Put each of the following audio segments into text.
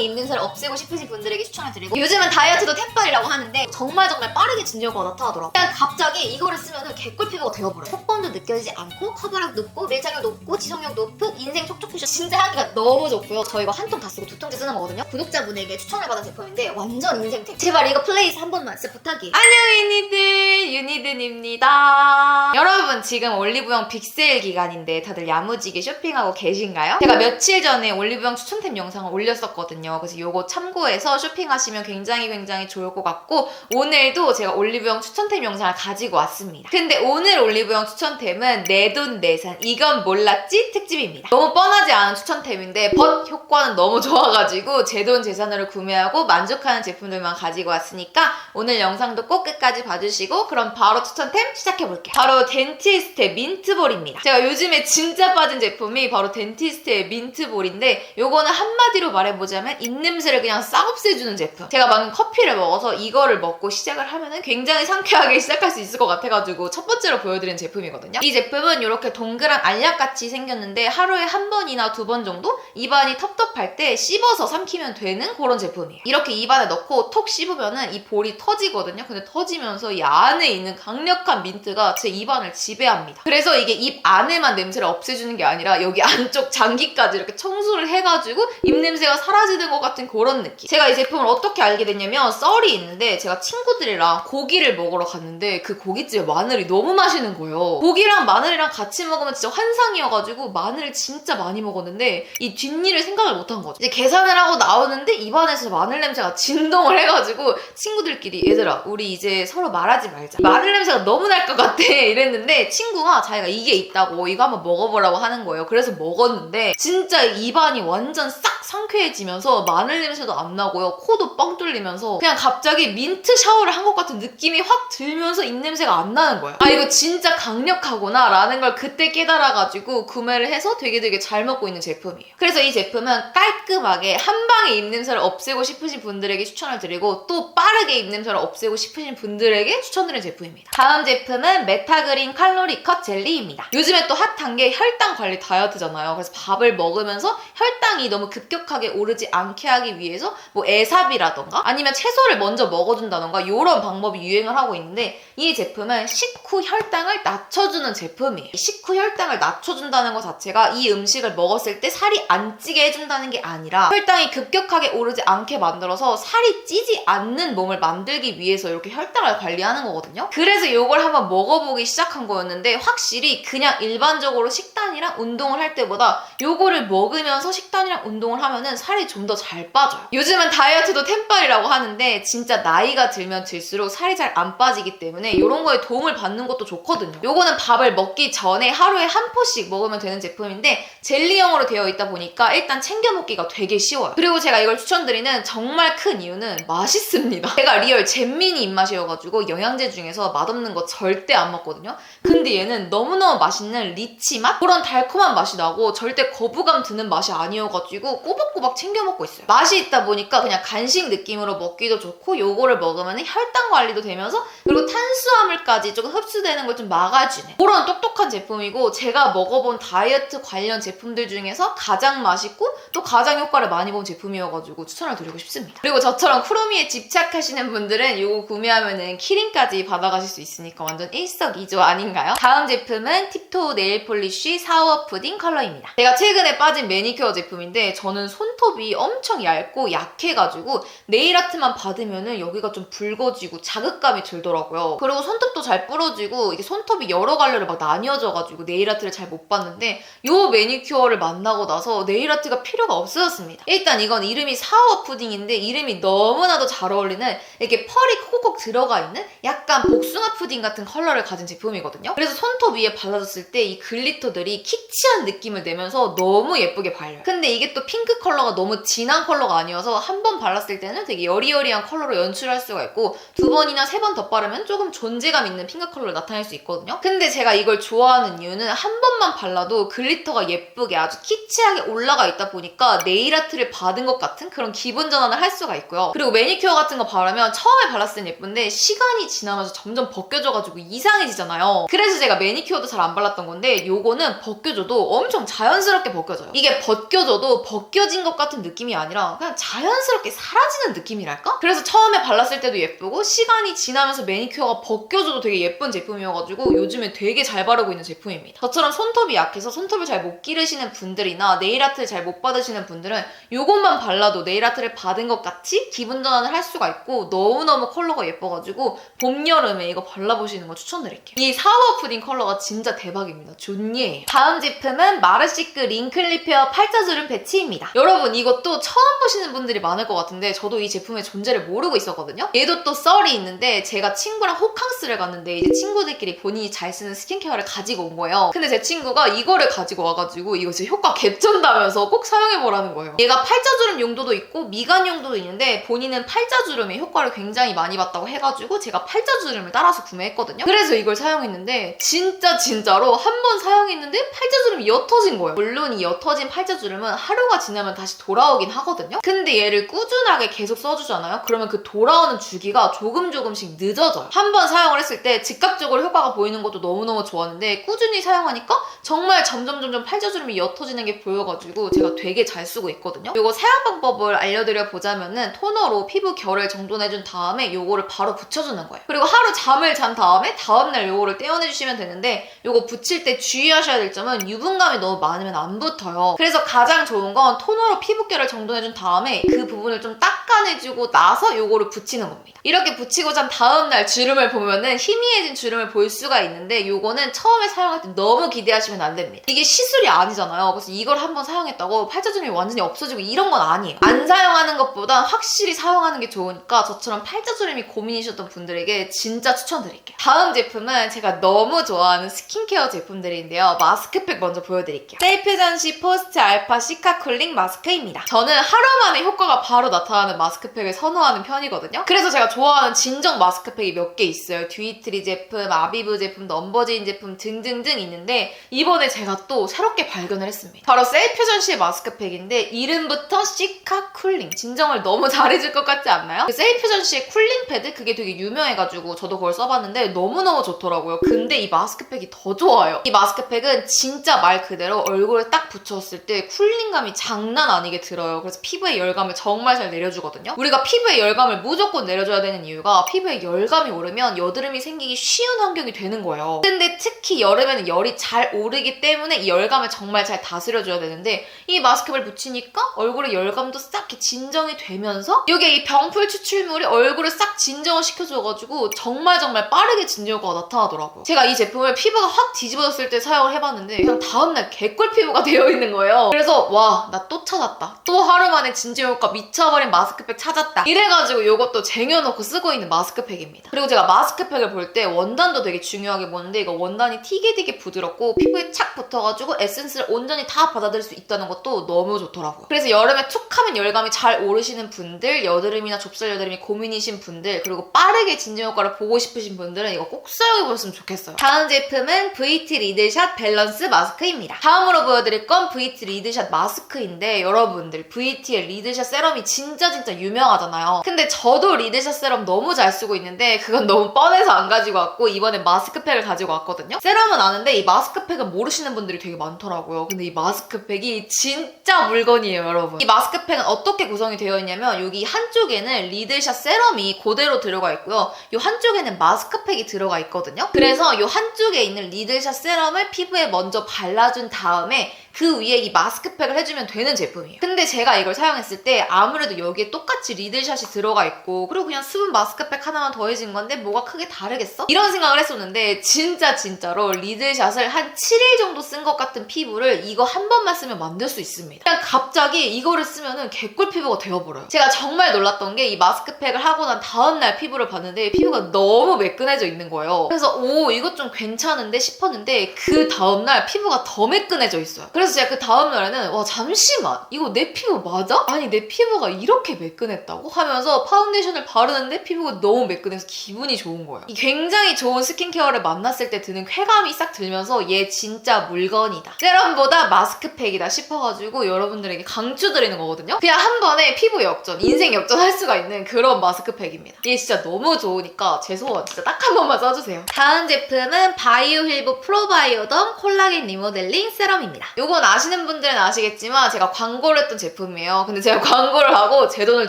방의 입냄새를 없애고 싶으신 분들에게 추천을 드리고 요즘은 다이어트도 템빨이라고 하는데 정말 정말 빠르게 진정효과가 나타나더라고요. 그냥 갑자기 이거를 쓰면 개꿀 피부가 되어버려요. 속범도 느껴지지 않고 커버력 높고 밀착력 높고 지속력 높은 인생 촉촉 쿠션 진짜 향기가 너무 좋고요. 저 이거 한 통 다 쓰고 두 통째 쓰는 거거든요. 구독자분에게 추천을 받은 제품인데 완전 인생템. 제발 이거 플레이스 한 번만 진짜 부탁이에요. 안녕 유니든 유니든입니다 여러분 지금 올리브영 빅세일 기간인데 다들 야무지게 쇼핑하고 계신가요? 제가 며칠 전에 올리브영 추천템 영상을 올렸었거든요 그래서 요거 참고해서 쇼핑하시면 굉장히 굉장히 좋을 것 같고 오늘도 제가 올리브영 추천템 영상을 가지고 왔습니다. 근데 오늘 올리브영 추천템은 내 돈 내산 이건 몰랐지? 특집입니다. 너무 뻔하지 않은 추천템인데 벗 효과는 너무 좋아가지고 제 돈 재산으로 구매하고 만족하는 제품들만 가지고 왔으니까 오늘 영상도 꼭 끝까지 봐주시고 그럼 바로 추천템 시작해볼게요. 바로 덴티스트의 민트볼입니다. 제가 요즘에 진짜 빠진 제품이 바로 덴티스트의 민트볼인데 요거는 한마디로 말해보자면 입냄새를 그냥 싹 없애주는 제품. 제가 방금 커피를 먹어서 이거를 먹고 시작을 하면은 굉장히 상쾌하게 시작할 수 있을 것 같아가지고 첫 번째로 보여드린 제품이거든요. 이 제품은 이렇게 동그란 알약같이 생겼는데 하루에 한 번이나 두 번 정도 입안이 텁텁할 때 씹어서 삼키면 되는 그런 제품이에요. 이렇게 입안에 넣고 톡 씹으면은 이 볼이 터지거든요. 근데 터지면서 이 안에 있는 강력한 민트가 제 입안을 지배합니다. 그래서 이게 입 안에만 냄새를 없애주는 게 아니라 여기 안쪽 장기까지 이렇게 청소를 해가지고 입냄새가 사라지는 것 같은 그런 느낌. 제가 이 제품을 어떻게 알게 됐냐면 썰이 있는데 제가 친구들이랑 고기를 먹으러 갔는데 그 고깃집에 마늘이 너무 맛있는 거예요. 고기랑 마늘이랑 같이 먹으면 진짜 환상이어가지고 마늘을 진짜 많이 먹었는데 이 뒷일을 생각을 못한 거죠. 이제 계산을 하고 나오는데 입안에서 마늘 냄새가 진동을 해가지고 친구들끼리 얘들아 우리 이제 서로 말하지 말자. 마늘 냄새가 너무 날 것 같아 이랬는데 친구가 자기가 이게 있다고 이거 한번 먹어보라고 하는 거예요. 그래서 먹었는데 진짜 입안이 완전 싹 상쾌해지면서 마늘 냄새도 안 나고요. 코도 뻥 뚫리면서 그냥 갑자기 민트 샤워를 한 것 같은 느낌이 확 들면서 입냄새가 안 나는 거예요. 아 이거 진짜 강력하구나 라는 걸 그때 깨달아가지고 구매를 해서 되게 되게 잘 먹고 있는 제품이에요. 그래서 이 제품은 깔끔하게 한 방에 입냄새를 없애고 싶으신 분들에게 추천을 드리고 또 빠르게 입냄새 를 없애고 싶으신 분들에게 추천드리는 제품입니다. 다음 제품은 메타그린 칼로리 컷 젤리입니다. 요즘에 또 핫한 게 혈당 관리 다이어트잖아요. 그래서 밥을 먹으면서 혈당이 너무 급격하게 오르지 않게 하기 위해서 뭐 애삽이라던가 아니면 채소를 먼저 먹어준다던가 이런 방법이 유행을 하고 있는데 이 제품은 식후 혈당을 낮춰주는 제품이에요. 식후 혈당을 낮춰준다는 것 자체가 이 음식을 먹었을 때 살이 안 찌게 해준다는 게 아니라 혈당이 급격하게 오르지 않게 만들어서 살이 찌지 않는 몸을 만들 기 위해서 이렇게 혈당을 관리하는 거거든요. 그래서 이걸 한번 먹어보기 시작한 거였는데 확실히 그냥 일반적으로 식단이랑 운동을 할 때보다 요거를 먹으면서 식단이랑 운동을 하면은 살이 좀 더 잘 빠져요. 요즘은 다이어트도 템빨이라고 하는데 진짜 나이가 들면 들수록 살이 잘 안 빠지기 때문에 이런 거에 도움을 받는 것도 좋거든요. 요거는 밥을 먹기 전에 하루에 한 포씩 먹으면 되는 제품인데 젤리형으로 되어 있다 보니까 일단 챙겨 먹기가 되게 쉬워요. 그리고 제가 이걸 추천드리는 정말 큰 이유는 맛있습니다. 제가 리얼 잼민이 입맛이어가지고 영양제 중에서 맛없는 거 절대 안 먹거든요. 근데 얘는 너무너무 맛있는 리치 맛? 그런 달콤한 맛이 나고 절대 거부감 드는 맛이 아니어가지고 꼬박꼬박 챙겨 먹고 있어요. 맛이 있다 보니까 그냥 간식 느낌으로 먹기도 좋고 요거를 먹으면 혈당 관리도 되면서 그리고 탄수화물까지 조금 흡수되는 걸 좀 막아주네. 그런 똑똑한 제품이고 제가 먹어본 다이어트 관련 제품들 중에서 가장 맛있고 또 가장 효과를 많이 본 제품이어가지고 추천을 드리고 싶습니다. 그리고 저처럼 쿠로미에 집착하시는 분들 은 이거 구매하면은 키링까지 받아가실 수 있으니까 완전 일석이조 아닌가요? 다음 제품은 팁토 네일 폴리쉬 사워 푸딩 컬러입니다. 제가 최근에 빠진 매니큐어 제품인데 저는 손톱이 엄청 얇고 약해가지고 네일 아트만 받으면은 여기가 좀 붉어지고 자극감이 들더라고요. 그리고 손톱도 잘 부러지고 이게 손톱이 여러 갈래로 막 나뉘어져가지고 네일 아트를 잘못 받는데 요 매니큐어를 만나고 나서 네일 아트가 필요가 없어졌습니다. 일단 이건 이름이 사워 푸딩인데 이름이 너무나도 잘 어울리는 이렇게 펄이 콕콕 들어가 있는 약간 복숭아 푸딩 같은 컬러를 가진 제품이거든요. 그래서 손톱 위에 발라줬을 때 이 글리터들이 키치한 느낌을 내면서 너무 예쁘게 발려요. 근데 이게 또 핑크 컬러가 너무 진한 컬러가 아니어서 한 번 발랐을 때는 되게 여리여리한 컬러로 연출할 수가 있고 두 번이나 세 번 더 바르면 조금 존재감 있는 핑크 컬러를 나타낼 수 있거든요. 근데 제가 이걸 좋아하는 이유는 한 번만 발라도 글리터가 예쁘게 아주 키치하게 올라가 있다 보니까 네일 아트를 받은 것 같은 그런 기분 전환을 할 수가 있고요. 그리고 매니큐어 같은 거 바르면 처음에 발랐을 땐 예쁜데 시간이 지나면서 점점 벗겨져가지고 이상해지잖아요. 그래서 제가 매니큐어도 잘 안 발랐던 건데 요거는 벗겨져도 엄청 자연스럽게 벗겨져요. 이게 벗겨져도 벗겨진 것 같은 느낌이 아니라 그냥 자연스럽게 사라지는 느낌이랄까? 그래서 처음에 발랐을 때도 예쁘고 시간이 지나면서 매니큐어가 벗겨져도 되게 예쁜 제품이어가지고 요즘에 되게 잘 바르고 있는 제품입니다. 저처럼 손톱이 약해서 손톱을 잘 못 기르시는 분들이나 네일 아트를 잘 못 받으시는 분들은 요것만 발라도 네일 아트를 받은 것 같이 기분 전환을 할 수가 있고 너무 너무 컬러가 예뻐가지고 봄, 여름에 이거 발라보시는 거 추천드릴게요. 이 사워 푸딩 컬러가 진짜 대박입니다. 존예예요. 다음 제품은 마르시크 링클 리 페어 팔자주름 패치입니다. 여러분 이것도 처음 보시는 분들이 많을 것 같은데 저도 이 제품의 존재를 모르고 있었거든요. 얘도 또 썰이 있는데 제가 친구랑 호캉스를 갔는데 이제 친구들끼리 본인이 잘 쓰는 스킨케어를 가지고 온 거예요. 근데 제 친구가 이거를 가지고 와가지고 이거 진짜 효과 개쩐다면서 꼭 사용해보라는 거예요. 얘가 팔자주름 용도도 있고 미간 용도도 있는데 본인은 팔자주름에 효과를 굉장히 많이 봤다고 해가지고 제가 팔자주름을 따라서 구매했거든요. 그래서 이걸 사용했는데 진짜 진짜로 한 번 사용했는데 팔자주름이 옅어진 거예요. 물론 이 옅어진 팔자주름은 하루가 지나면 다시 돌아오긴 하거든요. 근데 얘를 꾸준하게 계속 써주잖아요. 그러면 그 돌아오는 주기가 조금 조금씩 늦어져요. 한 번 사용을 했을 때 즉각적으로 효과가 보이는 것도 너무너무 좋았는데 꾸준히 사용하니까 정말 점점 점점 팔자주름이 옅어지는 게 보여가지고 제가 되게 잘 쓰고 있거든요. 이거 사용 방법을 알려드려 보자면은 토너로 피부 결을 정돈해준 다음에 요거를 바로 붙여주는 거예요. 그리고 하루 잠을 잔 다음에 다음날 요거를 떼어내주시면 되는데 요거 붙일 때 주의하셔야 될 점은 유분감이 너무 많으면 안 붙어요. 그래서 가장 좋은 건 토너로 피부결을 정돈해준 다음에 그 부분을 좀 닦아내주고 나서 요거를 붙이는 겁니다. 이렇게 붙이고 잔 다음날 주름을 보면은 희미해진 주름을 볼 수가 있는데 요거는 처음에 사용할 때 너무 기대하시면 안 됩니다. 이게 시술이 아니잖아요. 그래서 이걸 한번 사용했다고 팔자주름이 완전히 없어지고 이런 건 아니에요. 안 사용하는 것보다 확실히 사용하는 게 좋으니까 저처럼 팔자주름이 고민이셨던 분들에게 진짜 추천드릴게요. 다음 제품은 제가 너무 좋아하는 스킨케어 제품들인데요. 마스크팩 먼저 보여드릴게요. 셀프전시 포스트 알파 시카 쿨링 마스크입니다. 저는 하루 만에 효과가 바로 나타나는 마스크팩을 선호하는 편이거든요. 그래서 제가 좋아하는 진정 마스크팩이 몇 개 있어요. 듀이트리 제품, 아비브 제품, 넘버제인 제품 등등등 있는데 이번에 제가 또 새롭게 발견을 했습니다. 바로 셀프전시의 마스크팩인데 이름부터 시카 쿨링. 진정을 너무 잘해줄 것 같지 않나요? 그 셀프전시 의 쿨링 패드 그게 되게 유명해가지고 저도 그걸 써봤는데 너무너무 좋더라고요. 근데 이 마스크팩이 더 좋아요. 이 마스크팩은 진짜 말 그대로 얼굴에 딱 붙였을 때 쿨링감이 장난 아니게 들어요. 그래서 피부에 열감을 정말 잘 내려주거든요. 우리가 피부에 열감을 무조건 내려줘야 되는 이유가 피부에 열감이 오르면 여드름이 생기기 쉬운 환경이 되는 거예요. 근데 특히 여름에는 열이 잘 오르기 때문에 이 열감을 정말 잘 다스려줘야 되는데 이 마스크팩을 붙이니까 얼굴에 열감도 싹 이렇게 진정이 되면서 여기에 이 병풀 추출물이 얼굴 을 싹 진정을 시켜줘가지고 정말 정말 빠르게 진정 효과가 나타나더라고요. 제가 이 제품을 피부가 확 뒤집어졌을 때 사용을 해봤는데 그냥 다음날 개꿀 피부가 되어 있는 거예요. 그래서 와 나 또 찾았다. 또 하루 만에 진정 효과 미쳐버린 마스크팩 찾았다. 이래가지고 이것도 쟁여놓고 쓰고 있는 마스크팩입니다. 그리고 제가 마스크팩을 볼 때 원단도 되게 중요하게 보는데 이거 원단이 되게 되게 부드럽고 피부에 착 붙어가지고 에센스를 온전히 다 받아들일 수 있다는 것도 너무 좋더라고요. 그래서 여름에 툭하면 열감이 잘 오르시는 분들, 여드름이나 좁쌀 여드름이 고민 이신 분들, 그리고 빠르게 진정 효과를 보고 싶으신 분들은 이거 꼭 사용해 보셨으면 좋겠어요. 다음 제품은 VT 리드샷 밸런스 마스크입니다. 다음으로 보여드릴 건 VT 리드샷 마스크인데 여러분들 VT의 리드샷 세럼이 진짜 진짜 유명하잖아요. 근데 저도 리드샷 세럼 너무 잘 쓰고 있는데 그건 너무 뻔해서 안 가지고 왔고 이번에 마스크팩을 가지고 왔거든요. 세럼은 아는데 이 마스크팩은 모르시는 분들이 되게 많더라고요. 근데 이 마스크팩이 진짜 물건이에요, 여러분. 이 마스크팩은 어떻게 구성이 되어 있냐면 여기 한쪽에는 리드샷 세럼 이 그대로 들어가 있고요. 이 한쪽에는 마스크팩이 들어가 있거든요. 그래서 이 한쪽에 있는 리드샷 세럼을 피부에 먼저 발라준 다음에 그 위에 이 마스크팩을 해주면 되는 제품이에요. 근데 제가 이걸 사용했을 때 아무래도 여기에 똑같이 리드샷이 들어가 있고 그리고 그냥 수분 마스크팩 하나만 더해진 건데 뭐가 크게 다르겠어? 이런 생각을 했었는데 진짜 진짜로 리드샷을 한 7일 정도 쓴 것 같은 피부를 이거 한 번만 쓰면 만들 수 있습니다. 그냥 갑자기 이거를 쓰면은 개꿀 피부가 되어버려요. 제가 정말 놀랐던 게 이 마스크팩을 하고 난 다음날 피부를 봤는데 피부가 너무 매끈해져 있는 거예요. 그래서 오 이것 좀 괜찮은데 싶었는데 그 다음날 피부가 더 매끈해져 있어요. 그래서 제가 그 다음날에는 와 잠시만 이거 내 피부 맞아? 아니 내 피부가 이렇게 매끈했다고? 하면서 파운데이션을 바르는데 피부가 너무 매끈해서 기분이 좋은 거예요. 이 굉장히 좋은 스킨케어를 만났을 때 드는 쾌감이 싹 들면서 얘 진짜 물건이다. 세럼보다 마스크팩이다 싶어가지고 여러분들에게 강추드리는 거거든요. 그냥 한 번에 피부 역전, 인생 역전할 수가 있는 그런 마스크팩입니다. 얘 진짜 너무 좋으니까 제 소원 진짜 딱 한 번만 써주세요. 다음 제품은 바이오 힐브 프로바이오덤 콜라겐 리모델링 세럼입니다. 요건 아시는 분들은 아시겠지만 제가 광고를 했던 제품이에요. 근데 제가 광고를 하고 제 돈을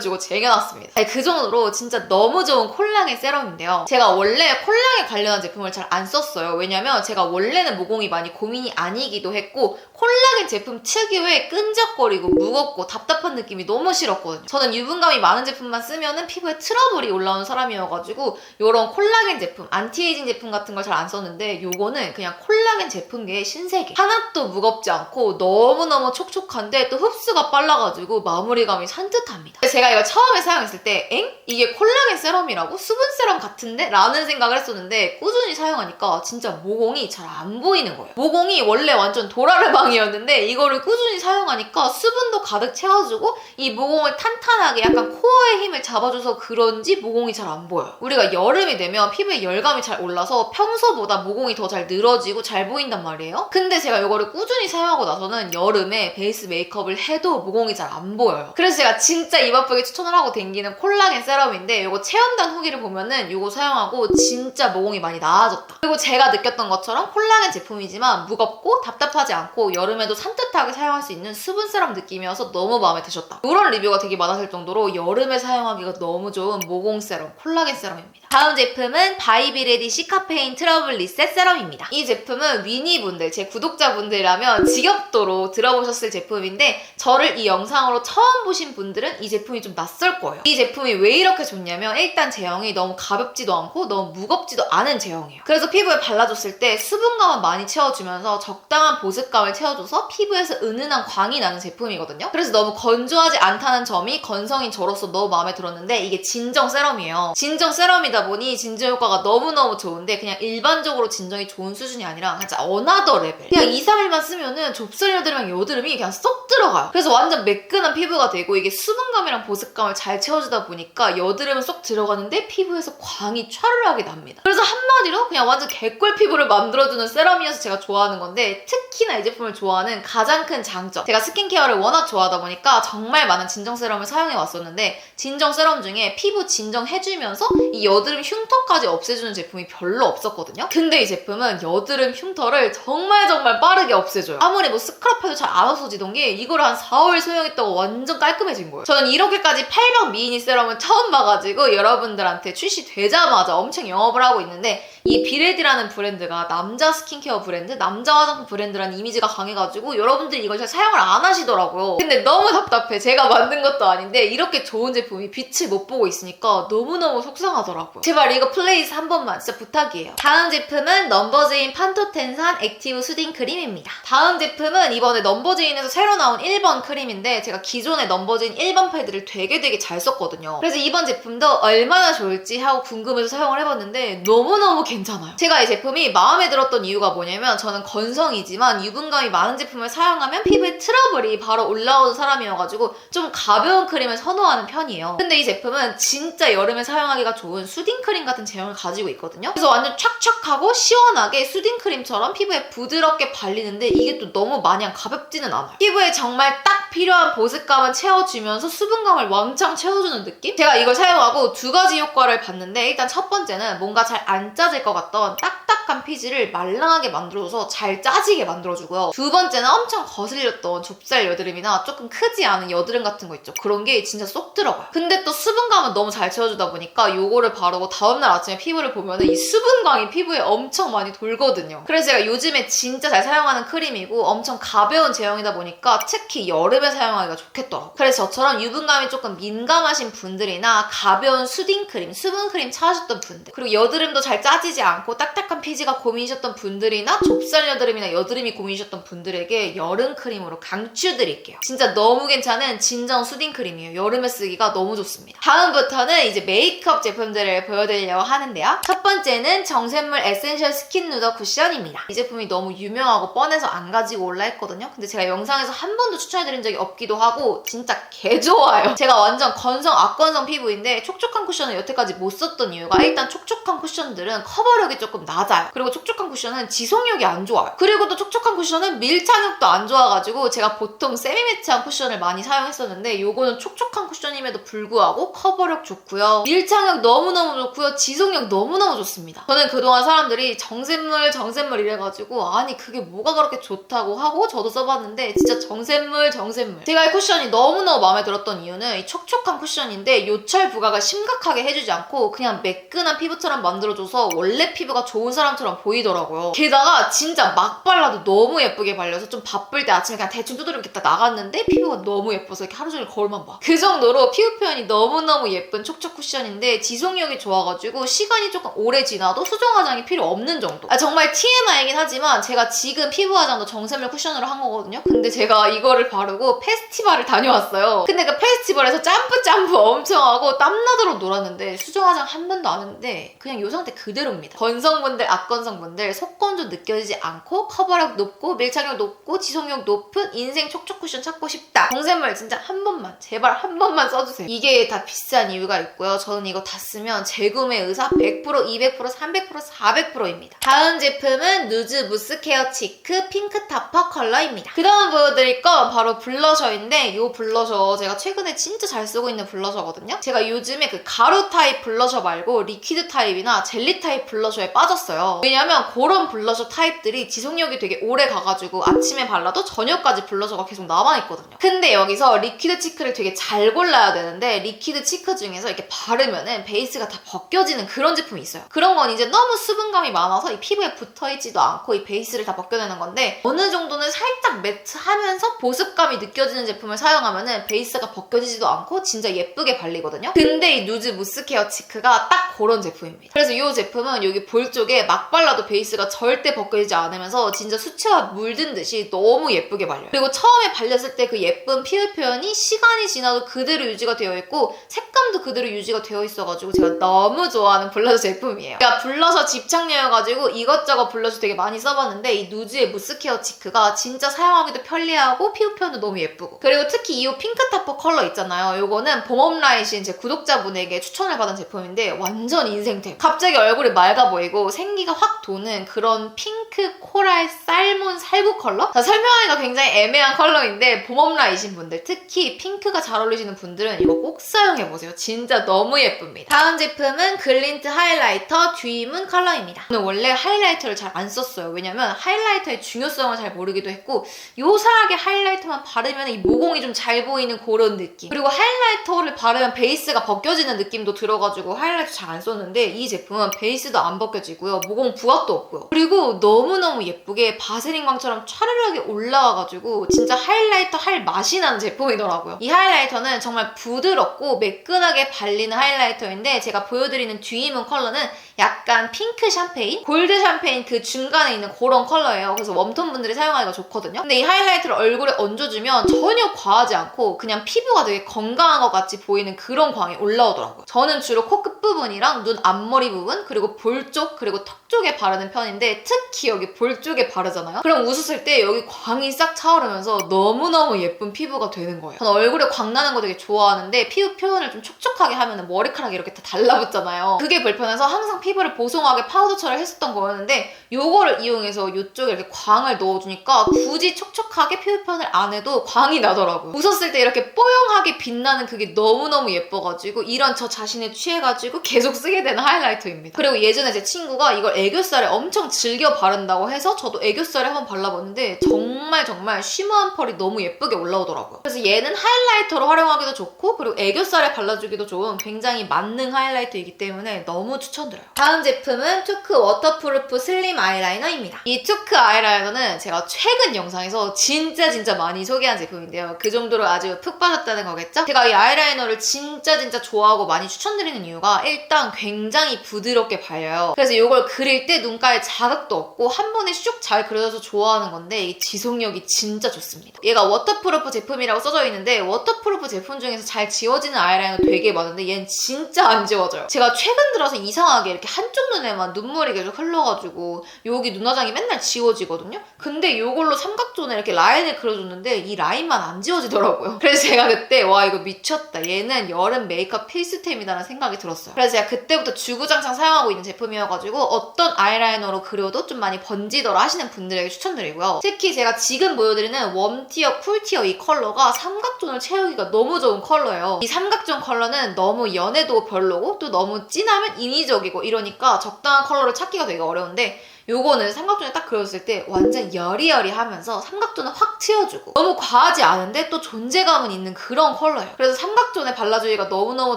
주고 쟁여놨습니다. 그 정도로 진짜 너무 좋은 콜라겐 세럼인데요. 제가 원래 콜라겐 관련한 제품을 잘 안 썼어요. 왜냐면 제가 원래는 모공이 많이 고민이 아니기도 했고 콜라겐 제품 특유의 끈적거리고 무겁고 답답한 느낌이 너무 싫었거든요. 저는 유분감이 많은 제품만 쓰면은 피부에 트러블이 올라오는 사람이어가지고 이런 콜라겐 제품, 안티에이징 제품 같은 걸 잘 안 썼는데 요거는 그냥 콜라겐 제품계의 신세계. 하나도 무겁지 않고 너무너무 촉촉한데 또 흡수가 빨라가지고 마무리감이 산뜻합니다. 제가 이거 처음에 사용했을 때 엥? 이게 콜라겐 세럼이라고? 수분 세럼 같은데? 라는 생각을 했었는데 꾸준히 사용하니까 진짜 모공이 잘 안 보이는 거예요. 모공이 원래 완전 도라르방이 었는데 이거를 꾸준히 사용하니까 수분도 가득 채워주고 이 모공을 탄탄하게 약간 코어의 힘을 잡아줘서 그런지 모공이 잘 안 보여요. 우리가 여름이 되면 피부에 열감이 잘 올라서 평소보다 모공이 더 잘 늘어지고 잘 보인단 말이에요. 근데 제가 이거를 꾸준히 사용하고 나서는 여름에 베이스 메이크업을 해도 모공이 잘 안 보여요. 그래서 제가 진짜 입 아프게 추천을 하고 댕기는 콜라겐 세럼인데 이거 체험단 후기를 보면은 이거 사용하고 진짜 모공이 많이 나아졌다. 그리고 제가 느꼈던 것처럼 콜라겐 제품이지만 무겁고 답답하지 않고 여름에도 산뜻하게 사용할 수 있는 수분 세럼 느낌이어서 너무 마음에 드셨다. 이런 리뷰가 되게 많았을 정도로 여름에 사용하기가 너무 좋은 모공 세럼, 콜라겐 세럼입니다. 다음 제품은 바이비레디 시카페인 트러블 리셋 세럼입니다. 이 제품은 위니분들, 제 구독자분들이라면 지겹도록 들어보셨을 제품인데 저를 이 영상으로 처음 보신 분들은 이 제품이 좀 낯설 거예요. 이 제품이 왜 이렇게 좋냐면 일단 제형이 너무 가볍지도 않고 너무 무겁지도 않은 제형이에요. 그래서 피부에 발라줬을 때 수분감은 많이 채워주면서 적당한 보습감을 채워줘서 피부에서 은은한 광이 나는 제품이거든요. 그래서 너무 건조하지 않다는 점이 건성인 저로서 너무 마음에 들었는데 이게 진정 세럼이에요. 진정 세럼이다 보니 진정 효과가 너무너무 좋은데 그냥 일반적으로 진정이 좋은 수준이 아니라 진짜 어나더 레벨. 그냥 2, 3일만 쓰면은 좁쌀 여드름이랑 여드름이 그냥 쏙 들어가요. 그래서 완전 매끈한 피부가 되고 이게 수분감이랑 보습감을 잘 채워주다 보니까 여드름은 쏙 들어가는데 피부에서 광이 촤르르하게 납니다. 그래서 한마디로 그냥 완전 개꿀 피부를 만들어주는 세럼이어서 제가 좋아하는 건데 특히나 이 제품을 좋아하는 가장 큰 장점 제가 스킨케어를 워낙 좋아하다 보니까 정말 많은 진정 세럼을 사용해 왔었는데 진정 세럼 중에 피부 진정해주면서 이 여드름 흉터까지 없애주는 제품이 별로 없었거든요. 근데 이 제품은 여드름 흉터를 정말 정말 빠르게 없애줘요. 아무리 뭐 스크럽해도 잘 안 없어지던 게 이걸 한 4월 사용했다고 완전 깔끔해진 거예요. 저는 이렇게까지 팔방 미니 세럼을 처음 봐가지고 여러분들한테 출시되자마자 엄청 영업을 하고 있는데 이 비레디라는 브랜드가 남자 스킨케어 브랜드, 남자 화장품 브랜드라는 이미지가 강해가지고 여러분들이 이걸 잘 사용을 안 하시더라고요. 근데 너무 답답해. 제가 만든 것도 아닌데 이렇게 좋은 제품이 빛을 못 보고 있으니까 너무너무 속상하더라고요. 제발 이거 플레이스 한 번만 진짜 부탁이에요. 다음 제품은 넘버제인 판토텐산 액티브 수딩 크림입니다. 다음 제품은 이번에 넘버제인에서 새로 나온 1번 크림인데 제가 기존의 넘버제인 1번 패드를 되게 되게 잘 썼거든요. 그래서 이번 제품도 얼마나 좋을지 하고 궁금해서 사용을 해봤는데 너무너무 괜찮아요. 제가 이 제품이 마음에 들었던 이유가 뭐냐면 저는 건성이지만 유분감이 많은 제품을 사용하면 피부에 트러블이 바로 올라오는 사람이어가지고 좀 가벼운 크림을 선호하는 편이에요. 근데 이 제품은 진짜 여름에 사용하기가 좋은 수딩 크림 같은 제형을 가지고 있거든요. 그래서 완전 촥촥하고 시원하게 수딩 크림처럼 피부에 부드럽게 발리는데 이게 또 너무 마냥 가볍지는 않아요. 피부에 정말 딱 필요한 보습감은 채워주면서 수분감을 왕창 채워주는 느낌? 제가 이걸 사용하고 두 가지 효과를 봤는데 일단 첫 번째는 뭔가 잘 안 짜질 것 같던 딱딱한 피지를 말랑하게 만들어줘서 잘 짜지게 만들어주고요. 두 번째는 엄청 거슬렸던 좁쌀 여드름이나 조금 크지 않은 여드름 같은 거 있죠. 그런 게 진짜 쏙 들어가요. 근데 또 수분감은 너무 잘 채워주다 보니까 요거를 바르고 다음날 아침에 피부를 보면 이 수분광이 피부에 엄청 많이 돌거든요. 그래서 제가 요즘에 진짜 잘 사용하는 크림이고 엄청 가벼운 제형이다 보니까 특히 여름에 여름에 사용하기가 좋겠더라고. 그래서 저처럼 유분감이 조금 민감하신 분들이나 가벼운 수딩크림, 수분크림 찾으셨던 분들 그리고 여드름도 잘 짜지지 않고 딱딱한 피지가 고민이셨던 분들이나 좁쌀 여드름이나 여드름이 고민이셨던 분들에게 여름 크림으로 강추드릴게요. 진짜 너무 괜찮은 진정 수딩크림이에요. 여름에 쓰기가 너무 좋습니다. 다음부터는 이제 메이크업 제품들을 보여드리려고 하는데요. 첫 번째는 정샘물 에센셜 스킨 누더 쿠션입니다. 이 제품이 너무 유명하고 뻔해서 안 가지고 올라 했거든요. 근데 제가 영상에서 한 번도 추천해드린 적이 없기도 하고 진짜 개 좋아요. 제가 완전 건성 악건성 피부인데 촉촉한 쿠션을 여태까지 못 썼던 이유가 일단 촉촉한 쿠션들은 커버력이 조금 낮아요. 그리고 촉촉한 쿠션은 지속력이 안 좋아요. 그리고 또 촉촉한 쿠션은 밀착력도 안 좋아가지고 제가 보통 세미 매트한 쿠션을 많이 사용했었는데 요거는 촉촉한 쿠션임에도 불구하고 커버력 좋고요. 밀착력 너무너무 좋고요. 지속력 너무너무 좋습니다. 저는 그동안 사람들이 정샘물 정샘물 이래가지고 아니 그게 뭐가 그렇게 좋다고 하고 저도 써봤는데 진짜 정샘물 정샘물 제가 이 쿠션이 너무너무 마음에 들었던 이유는 이 촉촉한 쿠션인데 요철 부각을 심각하게 해주지 않고 그냥 매끈한 피부처럼 만들어줘서 원래 피부가 좋은 사람처럼 보이더라고요. 게다가 진짜 막 발라도 너무 예쁘게 발려서 좀 바쁠 때 아침에 그냥 대충 두드려 이렇게 딱 나갔는데 피부가 너무 예뻐서 이렇게 하루 종일 거울만 봐. 그 정도로 피부 표현이 너무너무 예쁜 촉촉 쿠션인데 지속력이 좋아가지고 시간이 조금 오래 지나도 수정 화장이 필요 없는 정도. 아, 정말 TMI이긴 하지만 제가 지금 피부 화장도 정샘물 쿠션으로 한 거거든요. 근데 제가 이거를 바르고 페스티벌을 다녀왔어요. 근데 그 페스티벌에서 점프 엄청 하고 땀나도록 놀았는데 수정 화장 한 번도 안 했는데 그냥 이 상태 그대로입니다. 건성분들, 악건성분들 속건조 느껴지지 않고 커버력 높고 밀착력 높고 지속력 높은 인생 촉촉 쿠션 찾고 싶다. 정샘물 진짜 한 번만 제발 한 번만 써주세요. 이게 다 비싼 이유가 있고요. 저는 이거 다 쓰면 재구매 의사 100%, 200%, 300%, 400%입니다. 다음 제품은 누즈 무스 케어 치크 핑크 타퍼 컬러입니다. 그 다음 보여드릴 건 바로 블 러셔인데 이 블러셔 제가 최근에 진짜 잘 쓰고 있는 블러셔거든요. 제가 요즘에 그 가루 타입 블러셔 말고 리퀴드 타입이나 젤리 타입 블러셔에 빠졌어요. 왜냐면 그런 블러셔 타입들이 지속력이 되게 오래 가가지고 아침에 발라도 저녁까지 블러셔가 계속 남아있거든요. 근데 여기서 리퀴드 치크를 되게 잘 골라야 되는데 리퀴드 치크 중에서 이렇게 바르면은 베이스가 다 벗겨지는 그런 제품이 있어요. 그런 건 이제 너무 수분감이 많아서 이 피부에 붙어있지도 않고 이 베이스를 다 벗겨내는 건데 어느 정도는 살짝 매트하면서 보습감이 느껴지는 제품을 사용하면은 베이스가 벗겨지지도 않고 진짜 예쁘게 발리거든요. 근데 이 누즈 무스 케어 치크가 딱 그런 제품입니다. 그래서 이 제품은 여기 볼 쪽에 막 발라도 베이스가 절대 벗겨지지 않으면서 진짜 수채화 물든 듯이 너무 예쁘게 발려요. 그리고 처음에 발렸을 때 그 예쁜 피부 표현이 시간이 지나도 그대로 유지가 되어 있고 색감도 그대로 유지가 되어 있어가지고 제가 너무 좋아하는 블러셔 제품이에요. 제가 블러셔 집착녀여가지고 이것저것 블러셔 되게 많이 써봤는데 이 누즈의 무스케어 치크가 진짜 사용하기도 편리하고 피부 표현도 너무 예쁘고 그리고 특히 이 핑크 타퍼 컬러 있잖아요. 요거는 봄업라이신 제 구독자분에게 추천을 받은 제품인데 완전 인생템. 갑자기 얼굴이 맑아 보이고 생기가 확 도는 그런 핑크 코랄 살몬 살구 컬러? 자, 설명하기가 굉장히 애매한 컬러인데 봄업라이신 분들 특히 핑크가 잘 어울리시는 분들은 이거 꼭 사용해보세요. 진짜 너무 예쁩니다. 다음 제품은 글린트 하이라이터 듀이문 컬러입니다. 저는 원래 하이라이터를 잘 안 썼어요. 왜냐면 하이라이터의 중요성을 잘 모르기도 했고 요상하게 하이라이터만 바르 면 이 모공이 좀 잘 보이는 그런 느낌. 그리고 하이라이터를 바르면 베이스가 벗겨지는 느낌도 들어가지고 하이라이터 잘 안 썼는데 이 제품은 베이스도 안 벗겨지고요. 모공 부각도 없고요. 그리고 너무너무 예쁘게 바세린 광처럼 차르르하게 올라와가지고 진짜 하이라이터 할 맛이 나는 제품이더라고요. 이 하이라이터는 정말 부드럽고 매끈하게 발리는 하이라이터인데 제가 보여드리는 듀이문 컬러는 약간 핑크 샴페인? 골드 샴페인 그 중간에 있는 그런 컬러예요. 그래서 웜톤 분들이 사용하기가 좋거든요. 근데 이 하이라이터를 얼굴에 얹어주면 전혀 과하지 않고 그냥 피부가 되게 건강한 것 같이 보이는 그런 광이 올라오더라고요. 저는 주로 코 끝 부분이랑 눈 앞머리 부분 그리고 볼 쪽 그리고 턱 쪽에 바르는 편인데 특히 여기 볼 쪽에 바르잖아요. 그럼 웃었을 때 여기 광이 싹 차오르면서 너무너무 예쁜 피부가 되는 거예요. 저는 얼굴에 광 나는 거 되게 좋아하는데 피부 표현을 좀 촉촉하게 하면 머리카락이 이렇게 다 달라붙잖아요. 그게 불편해서 항상 피부를 보송하게 파우더 처리를 했었던 거였는데 요거를 이용해서 이쪽에 이렇게 광을 넣어주니까 굳이 촉촉하게 피부 표현을 안 해도 광이 나더라고요. 웃었을 때 이렇게 뽀용하게 빛나는 그게 너무너무 예뻐가지고 이런 저 자신에 취해가지고 계속 쓰게 되는 하이라이터입니다. 그리고 예전에 제 친구가 이걸 애교살에 엄청 즐겨 바른다고 해서 저도 애교살에 한번 발라봤는데 정말 정말 쉬머한 펄이 너무 예쁘게 올라오더라고요. 그래서 얘는 하이라이터로 활용하기도 좋고 그리고 애교살에 발라주기도 좋은 굉장히 만능 하이라이터이기 때문에 너무 추천드려요. 다음 제품은 투크 워터프루프 슬림 아이라이너입니다. 이 투크 아이라이너는 제가 최근 영상에서 진짜 진짜 많이 소개한 제품인데요. 그 정도로 아주 푹 빠졌다는 거겠죠? 제가 이 아이라이너를 진짜 진짜 좋아하고 많이 추천드리는 이유가 일단 굉장히 부드럽게 발려요. 그래서 이걸 그릴 때 눈가에 자극도 없고 한 번에 슉 잘 그려져서 좋아하는 건데 이 지속력이 진짜 좋습니다. 얘가 워터프루프 제품이라고 써져 있는데 워터프루프 제품 중에서 잘 지워지는 아이라이너 되게 많은데 얘는 진짜 안 지워져요. 제가 최근 들어서 이상하게 이렇게 한쪽 눈에만 눈물이 계속 흘러가지고 여기 눈화장이 맨날 지워지거든요. 근데 이걸로 삼각존에 이렇게 라인을 그려줬는데 이 라인만 안 지워지더라고요. 그래서 제가 그때 와 이거 미쳤다. 얘는 여름 메이크업 필수템이다라는 생각이 들었어요. 그래서 제가 그때부터 주구장창 사용하고 있는 제품이어가지고 어떤 아이라이너로 그려도 좀 많이 번지더라 하시는 분들에게 추천드리고요. 특히 제가 지금 보여드리는 웜티어, 쿨티어 이 컬러가 삼각존을 채우기가 너무 좋은 컬러예요. 이 삼각존 컬러는 너무 연해도 별로고 또 너무 진하면 인위적이고 이러니까 적당한 컬러를 찾기가 되게 어려운데 요거는 삼각존에 딱 그렸을 때 완전 여리여리하면서 삼각존을 확 채워주고 너무 과하지 않은데 또 존재감은 있는 그런 컬러예요. 그래서 삼각존에 발라주기가 너무너무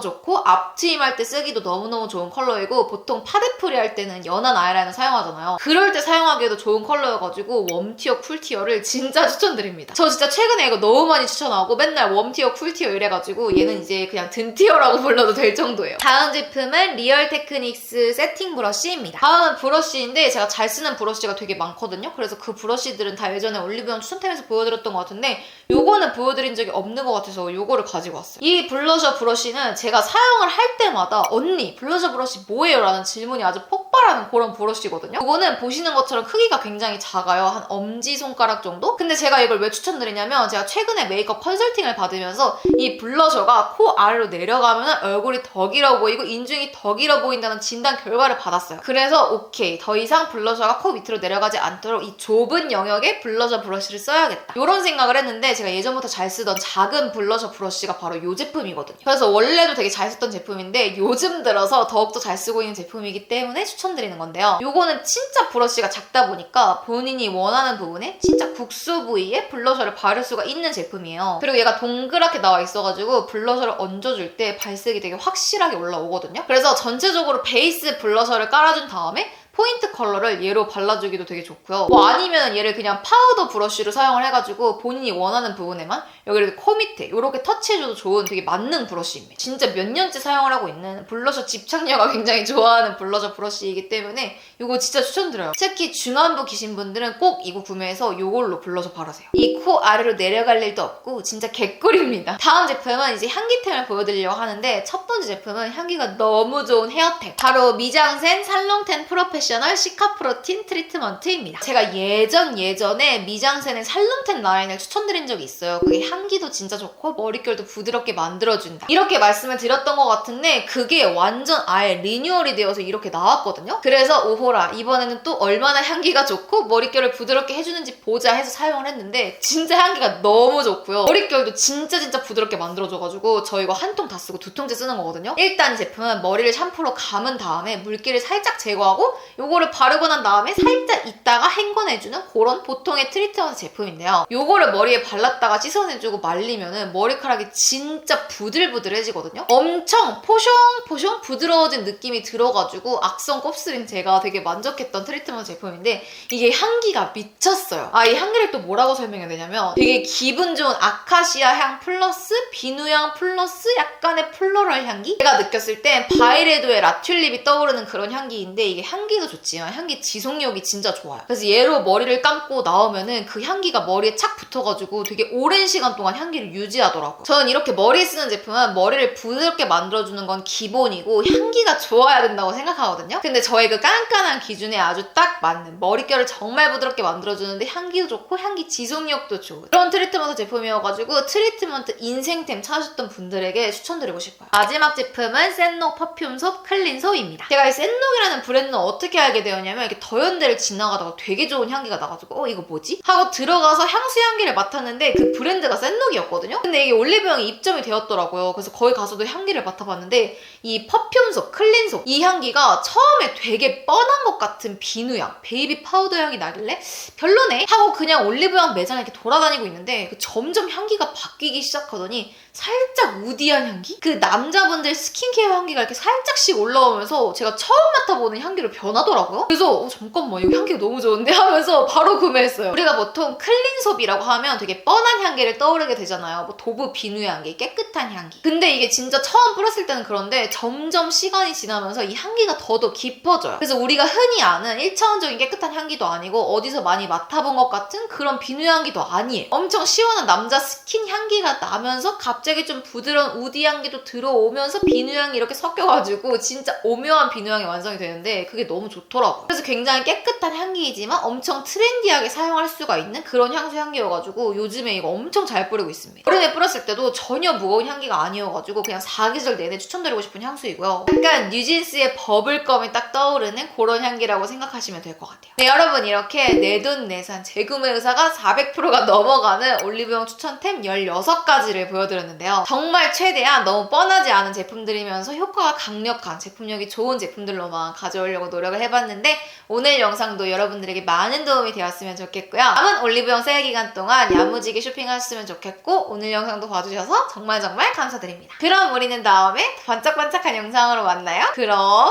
좋고 앞트임할 때 쓰기도 너무너무 좋은 컬러이고 보통 파데프리 할 때는 연한 아이라이너 사용하잖아요. 그럴 때 사용하기에도 좋은 컬러여가지고 웜티어, 쿨티어를 진짜 추천드립니다. 저 진짜 최근에 이거 너무 많이 추천하고 맨날 웜티어, 쿨티어 이래가지고 얘는 이제 그냥 든티어라고 불러도 될 정도예요. 다음 제품은 리얼 테크닉스 세팅 브러쉬입니다. 다음은 브러쉬인데 제가 잘 쓰는 브러쉬가 되게 많거든요. 그래서 그 브러쉬들은 다 예전에 올리브영 추천템에서 보여드렸던 것 같은데 요거는 보여드린 적이 없는 것 같아서 요거를 가지고 왔어요. 이 블러셔 브러쉬는 제가 사용을 할 때마다 언니 블러셔 브러쉬 뭐예요? 라는 질문이 아주 폭 발하는 그런 브러쉬거든요. 이거는 보시는 것처럼 크기가 굉장히 작아요. 한 엄지손가락 정도? 근데 제가 이걸 왜 추천드리냐면 제가 최근에 메이크업 컨설팅을 받으면서 이 블러셔가 코 아래로 내려가면 얼굴이 더 길어 보이고 인중이 더 길어 보인다는 진단 결과를 받았어요. 그래서 오케이 더 이상 블러셔가 코 밑으로 내려가지 않도록 이 좁은 영역에 블러셔 브러쉬를 써야겠다. 이런 생각을 했는데 제가 예전부터 잘 쓰던 작은 블러셔 브러쉬가 바로 이 제품이거든요. 그래서 원래도 되게 잘 썼던 제품인데 요즘 들어서 더욱더 잘 쓰고 있는 제품이기 때문에 추천드리는 건데요. 요거는 진짜 브러쉬가 작다 보니까 본인이 원하는 부분에 진짜 국수 부위에 블러셔를 바를 수가 있는 제품이에요. 그리고 얘가 동그랗게 나와 있어가지고 블러셔를 얹어줄 때 발색이 되게 확실하게 올라오거든요. 그래서 전체적으로 베이스 블러셔를 깔아준 다음에 포인트 컬러를 얘로 발라주기도 되게 좋고요. 뭐 아니면 얘를 그냥 파우더 브러쉬로 사용을 해가지고 본인이 원하는 부분에만 여기 이렇게 코 밑에 이렇게 터치해줘도 좋은 되게 만능 브러쉬입니다. 진짜 몇 년째 사용을 하고 있는 블러셔 집착녀가 굉장히 좋아하는 블러셔 브러쉬이기 때문에 이거 진짜 추천드려요. 특히 중안부 기신 분들은 꼭 이거 구매해서 이걸로 블러셔 바르세요. 이 코 아래로 내려갈 일도 없고 진짜 개꿀입니다. 다음 제품은 이제 향기템을 보여드리려고 하는데 첫 번째 제품은 향기가 너무 좋은 헤어템. 바로 미장센 살롱텐 프로페셔널 시카 프로틴 트리트먼트입니다. 제가 예전 예전에 미장센의 살롱텐 라인을 추천드린 적이 있어요. 그게 향기도 진짜 좋고 머릿결도 부드럽게 만들어준다. 이렇게 말씀을 드렸던 것 같은데 그게 완전 아예 리뉴얼이 되어서 이렇게 나왔거든요. 그래서 오호라 이번에는 또 얼마나 향기가 좋고 머릿결을 부드럽게 해주는지 보자 해서 사용을 했는데 진짜 향기가 너무 좋고요. 머릿결도 진짜 진짜 부드럽게 만들어줘가지고 저 이거 한 통 다 쓰고 두 통째 쓰는 거거든요. 일단 이 제품은 머리를 샴푸로 감은 다음에 물기를 살짝 제거하고 요거를 바르고 난 다음에 살짝 있다가 헹궈내주는 그런 보통의 트리트먼트 제품인데요. 요거를 머리에 발랐다가 씻어내주고 말리면은 머리카락이 진짜 부들부들해지거든요. 엄청 포숑포숑 부드러워진 느낌이 들어가지고 악성 곱슬인 제가 되게 만족했던 트리트먼트 제품인데 이게 향기가 미쳤어요. 아 이 향기를 또 뭐라고 설명해야 되냐면 되게 기분 좋은 아카시아 향 플러스 비누향 플러스 약간의 플로럴 향기? 제가 느꼈을 땐 바이레도의 라튤립이 떠오르는 그런 향기인데 이게 향기도 좋지만 향기 지속력이 진짜 좋아요. 그래서 얘로 머리를 감고 나오면은 그 향기가 머리에 착 붙어가지고 되게 오랜 시간 동안 향기를 유지하더라고요. 저는 이렇게 머리에 쓰는 제품은 머리를 부드럽게 만들어주는 건 기본이고 향기가 좋아야 된다고 생각하거든요. 근데 저의 그 깐깐한 기준에 아주 딱 맞는 머릿결을 정말 부드럽게 만들어주는데 향기도 좋고 향기 지속력도 좋은 그런 트리트먼트 제품이어가지고 트리트먼트 인생템 찾으셨던 분들에게 추천드리고 싶어요. 마지막 제품은 센노 퍼퓸 솝 클린소입니다. 제가 이 센녹이라는 브랜드는 어떻게 어떻게 알게 되었냐면 이렇게 더현대를 지나가다가 되게 좋은 향기가 나가지고 어 이거 뭐지? 하고 들어가서 향수 향기를 맡았는데 그 브랜드가 샌록이었거든요. 근데 이게 올리브영에 입점이 되었더라고요. 그래서 거기 가서도 향기를 맡아봤는데 이 퍼퓸속, 클린속 이 향기가 처음에 되게 뻔한 것 같은 비누향, 베이비 파우더 향이 나길래 별로네 하고 그냥 올리브영 매장에 이렇게 돌아다니고 있는데 그 점점 향기가 바뀌기 시작하더니 살짝 우디한 향기? 그 남자분들 스킨케어 향기가 이렇게 살짝씩 올라오면서 제가 처음 맡아보는 향기로 변하더라고요. 그래서 어, 잠깐만 이 향기가 너무 좋은데 하면서 바로 구매했어요. 우리가 보통 클린섭이라고 하면 되게 뻔한 향기를 떠오르게 되잖아요. 뭐 도브 비누 향기, 깨끗한 향기. 근데 이게 진짜 처음 뿌렸을 때는 그런데 점점 시간이 지나면서 이 향기가 더더 깊어져요. 그래서 우리가 흔히 아는 1차원적인 깨끗한 향기도 아니고 어디서 많이 맡아본 것 같은 그런 비누 향기도 아니에요. 엄청 시원한 남자 스킨 향기가 나면서 갑자기 좀 부드러운 우디 향기도 들어오면서 비누 향이 이렇게 섞여가지고 진짜 오묘한 비누 향이 완성이 되는데 그게 너무 좋더라고요. 그래서 굉장히 깨끗한 향기이지만 엄청 트렌디하게 사용할 수가 있는 그런 향수 향기여가지고 요즘에 이거 엄청 잘 뿌리고 있습니다. 여름에 뿌렸을 때도 전혀 무거운 향기가 아니어가지고 그냥 사계절 내내 추천드리고 싶은 향수이고요. 약간 뉴진스의 버블감이 딱 떠오르는 그런 향기라고 생각하시면 될 것 같아요. 네 여러분 이렇게 내돈내산 재구매 의사가 400%가 넘어가는 올리브영 추천템 16가지를 보여드렸는데 요. 정말 최대한 너무 뻔하지 않은 제품들이면서 효과가 강력한 제품력이 좋은 제품들로만 가져오려고 노력을 해봤는데 오늘 영상도 여러분들에게 많은 도움이 되었으면 좋겠고요. 남은 올리브영 세일 기간 동안 야무지게 쇼핑하셨으면 좋겠고 오늘 영상도 봐주셔서 정말 정말 감사드립니다. 그럼 우리는 다음에 반짝반짝한 영상으로 만나요. 그럼